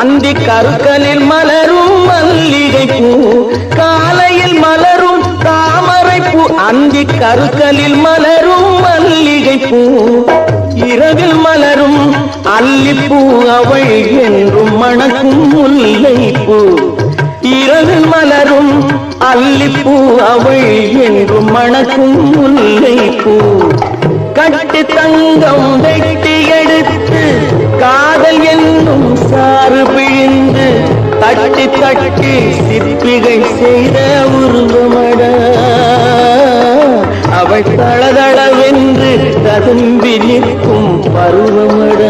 அந்தி கருக்கலில் மலரும் மல்லிகை பூ காலையில் மலரும் தாமரை பூ அந்தி கருக்கலில் மலரும் மல்லிகை பூ இரவில் மலரும் அல்லிப்பூ அவள் என்றும் மணக்கும் முல்லை பூ இரவில் மலரும் அல்லிப்பூ அவள் என்றும் மணக்கும் முல்லை பூ கட்டு தங்கம் வெட்டி எடுத்து தட்டி தட்டி சிற்பிகை செய்த உருவமட. அவள் தளதளவென்று ததும்பி நிற்கும் பருவமட.